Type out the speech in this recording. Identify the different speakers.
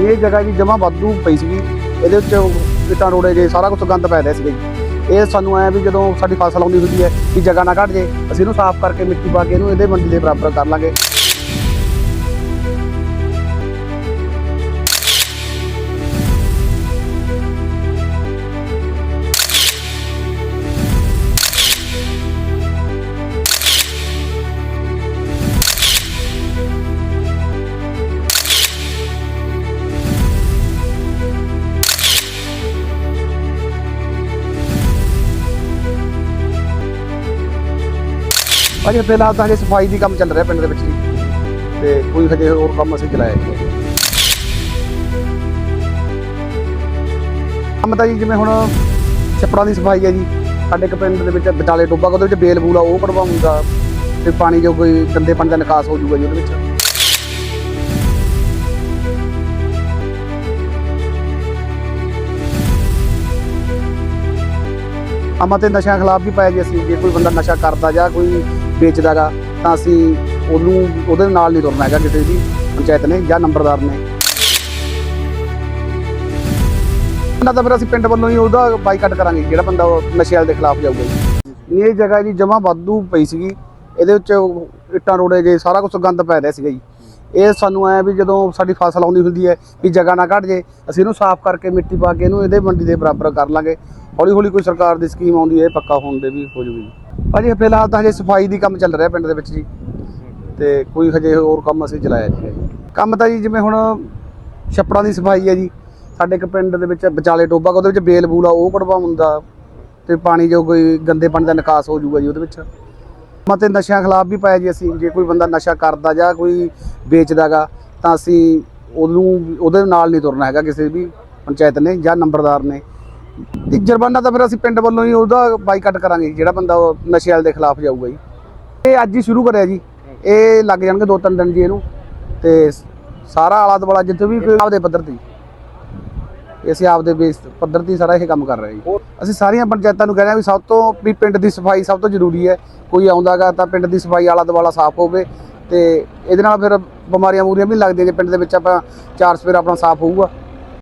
Speaker 1: ਇਹ ਜਗ੍ਹਾ ਜੀ ਜਮਾ ਵਾਧੂ ਪਈ ਸੀਗੀ। ਇਹਦੇ ਵਿੱਚ ਇੱਟਾਂ ਰੋੜੇ ਜੇ ਸਾਰਾ ਕੁਝ ਗੰਦ ਪੈ ਰਿਹਾ ਸੀਗਾ ਜੀ। ਇਹ ਸਾਨੂੰ ਐ ਵੀ ਜਦੋਂ ਸਾਡੀ ਫਸਲ ਆਉਂਦੀ ਹੁੰਦੀ ਹੈ ਕਿ ਜਗ੍ਹਾ ਨਾ ਘਟ ਜੇ, ਅਸੀਂ ਇਹਨੂੰ ਸਾਫ਼ ਕਰਕੇ ਮਿੱਟੀ ਪਾ ਕੇ ਇਹਨੂੰ ਇਹਦੇ ਮੰਡੀ ਦੇ ਬਰਾਬਰ ਕਰ ਲਾਂਗੇ। ਭਾਜੀ ਫਿਲਹਾਲ ਤਾਂ ਹਜੇ ਸਫ਼ਾਈ ਦੀ ਕੰਮ ਚੱਲ ਰਿਹਾ ਪਿੰਡ ਦੇ ਵਿੱਚ ਜੀ। ਤੇ ਕੋਈ ਹਜੇ ਹੋਰ ਕੰਮ ਅਸੀਂ ਚਲਾਇਆ ਨਹੀਂ। ਕੰਮ ਤਾਂ ਜੀ ਜਿਵੇਂ ਹੁਣ ਛੱਪੜਾਂ ਦੀ ਸਫ਼ਾਈ ਹੈ ਜੀ। ਸਾਡੇ ਇੱਕ ਪਿੰਡ ਦੇ ਵਿੱਚ ਵਿਚਾਲੇ ਟੋਬਾ ਉਹਦੇ ਵਿੱਚ ਬੇਲ ਬੂਲ ਆ ਉਹ ਕਢਵਾਉਂਦਾ ਤੇ ਪਾਣੀ ਜੋ ਕੋਈ ਗੰਦੇ ਪਾਣੀ ਦਾ ਨਿਕਾਸ ਹੋ ਜਾਊਗਾ ਜੀ ਉਹਦੇ ਵਿੱਚ। ਅਮਾ ਤੇ ਨਸ਼ਿਆਂ ਖਿਲਾਫ ਵੀ ਪਾਇਆ ਜੀ ਅਸੀਂ। ਜੇ ਕੋਈ ਬੰਦਾ ਨਸ਼ਾ ਕਰਦਾ ਜਾਂ ਕੋਈ ਵੇਚਦਾਗਾ, ਤਾਂ ਅਸੀਂ ਉਹਨੂੰ, ਉਹਦੇ ਨਾਲ ਨਹੀਂ ਤੁਰਨਾ ਹੈਗਾ ਕਿਸੇ ਦੀ ਪੰਚਾਇਤ ਨੇ ਜਾਂ ਨੰਬਰਦਾਰ ਨੇ। ਨਾ ਤਾਂ ਫਿਰ ਅਸੀਂ ਪਿੰਡ ਵੱਲੋਂ ਹੀ ਉਹਦਾ ਬਾਈਕਾਟ ਕਰਾਂਗੇ, ਜਿਹੜਾ ਬੰਦਾ ਉਹ ਨਸ਼ੇ ਵਾਲੇ ਦੇ ਖਿਲਾਫ ਜਾਊਗਾ ਜੀ। ਇਹ ਜਗ੍ਹਾ ਜੀ ਜਮਾ ਵਾਧੂ ਪਈ ਸੀਗੀ। ਇਹਦੇ ਵਿੱਚ ਇੱਟਾਂ ਰੋੜੇ ਜੇ ਸਾਰਾ ਕੁਝ ਗੰਦ ਪੈ ਰਿਹਾ ਸੀਗਾ ਜੀ। ਇਹ ਸਾਨੂੰ ਐ ਵੀ ਜਦੋਂ ਸਾਡੀ ਫਸਲ ਆਉਂਦੀ ਹੁੰਦੀ ਹੈ ਵੀ ਜਗ੍ਹਾ ਨਾ ਘਟ ਜੇ, ਅਸੀਂ ਇਹਨੂੰ ਸਾਫ਼ ਕਰਕੇ ਮਿੱਟੀ ਪਾ ਕੇ ਇਹਨੂੰ ਇਹਦੇ ਮੰਡੀ ਦੇ ਬਰਾਬਰ ਕਰ ਲਾਂਗੇ। ਹੌਲੀ ਹੌਲੀ ਕੋਈ ਸਰਕਾਰ ਦੀ ਸਕੀਮ ਆਉਂਦੀ ਹੈ, ਇਹ ਪੱਕਾ ਹੋਣ ਦੇ ਵੀ ਹੋ ਜੂਗੀ ਭਾਜੀ ਫਿਲਹਾਲ ਤਾਂ ਹਜੇ ਸਫ਼ਾਈ ਦੀ ਕੰਮ ਚੱਲ ਰਿਹਾ ਪਿੰਡ ਦੇ ਵਿੱਚ ਜੀ। ਤੇ ਕੋਈ ਹਜੇ ਹੋਰ ਕੰਮ ਅਸੀਂ ਚਲਾਇਆ ਨਹੀਂ ਜੀ। ਕੰਮ ਤਾਂ ਜੀ, ਜਿਵੇਂ ਹੁਣ ਛੱਪੜਾਂ ਦੀ ਸਫ਼ਾਈ ਹੈ ਜੀ। ਸਾਡੇ ਇੱਕ ਪਿੰਡ ਦੇ ਵਿੱਚ ਵਿਚਾਲੇ ਟੋਬਾ, ਉਹਦੇ ਵਿੱਚ ਬੇਲ ਬੂਲਾ ਉਹ ਕਢਵਾਉਂਦਾ ਤੇ ਪਾਣੀ ਜੋ ਕੋਈ ਗੰਦੇ ਪਾਣੀ ਦਾ ਨਿਕਾਸ ਹੋ ਜਾਊਗਾ ਜੀ ਉਹਦੇ ਵਿੱਚ। ਮਤੇ ਨਸ਼ਿਆਂ ਖਿਲਾਫ ਵੀ ਪਾਇਆ ਜੀ ਅਸੀਂ, ਜੇ ਕੋਈ ਬੰਦਾ ਨਸ਼ਾ ਕਰਦਾ ਜਾਂ ਕੋਈ ਵੇਚਦਾਗਾ, ਤਾਂ ਅਸੀਂ ਉਹਨੂੰ ਉਹਦੇ ਨਾਲ ਨਹੀਂ ਤੁਰਨਾ ਹੈਗਾ ਕਿਸੇ ਵੀ ਪੰਚਾਇਤ ਨੇ ਜਾਂ ਨੰਬਰਦਾਰ ਨੇ। ਤੇ ਜੁਰਮਾਨਾ ਤਾਂ ਫਿਰ ਅਸੀਂ ਪਿੰਡ ਵੱਲੋਂ ਹੀ ਉਹਦਾ ਬਾਈਕਾਟ ਕਰਾਂਗੇ ਜਿਹੜਾ ਬੰਦਾ ਉਹ ਨਸ਼ੇ ਵਾਲੇ ਦੇ ਖਿਲਾਫ ਜਾਊਗਾ ਜੀ। ਇਹ ਅੱਜ ਹੀ ਸ਼ੁਰੂ ਕਰਿਆ ਜੀ। ਇਹ ਲੱਗ ਜਾਣਗੇ ਦੋ ਤਿੰਨ ਦਿਨ ਜੀ ਇਹਨੂੰ। ਤੇ ਸਾਰਾ ਆਲਾ ਦੁਆਲਾ ਜਿੱਥੇ ਵੀ ਕੋਈ ਆਪਦੇ ਪੱਧਰ ਤੇ ਅਸੀਂ ਆਪਦੇ ਬੇਸ ਪੱਧਰ ਤੇ ਸਾਰਾ ਇਹ ਕੰਮ ਕਰ ਰਹੇ ਜੀ। ਅਸੀਂ ਸਾਰੀਆਂ ਪੰਚਾਇਤਾਂ ਨੂੰ ਕਹਿ ਰਹੇ ਹਾਂ ਵੀ ਸਭ ਤੋਂ ਵੀ ਪਿੰਡ ਦੀ ਸਫ਼ਾਈ ਸਭ ਤੋਂ ਜ਼ਰੂਰੀ ਹੈ। ਕੋਈ ਆਉਂਦਾਗਾ ਤਾਂ ਪਿੰਡ ਦੀ ਸਫ਼ਾਈ ਆਲਾ ਦੁਆਲਾ ਸਾਫ਼ ਹੋਵੇ ਤੇ ਇਹਦੇ ਨਾਲ ਫਿਰ ਬਿਮਾਰੀਆਂ ਬੂਰੀਆਂ ਵੀ ਲੱਗਦੀਆਂ ਜੇ ਪਿੰਡ ਦੇ ਵਿੱਚ ਆਪਾਂ ਚਾਰ ਸਵੇਰ ਆਪਣਾ ਸਾਫ਼ ਹੋਊਗਾ।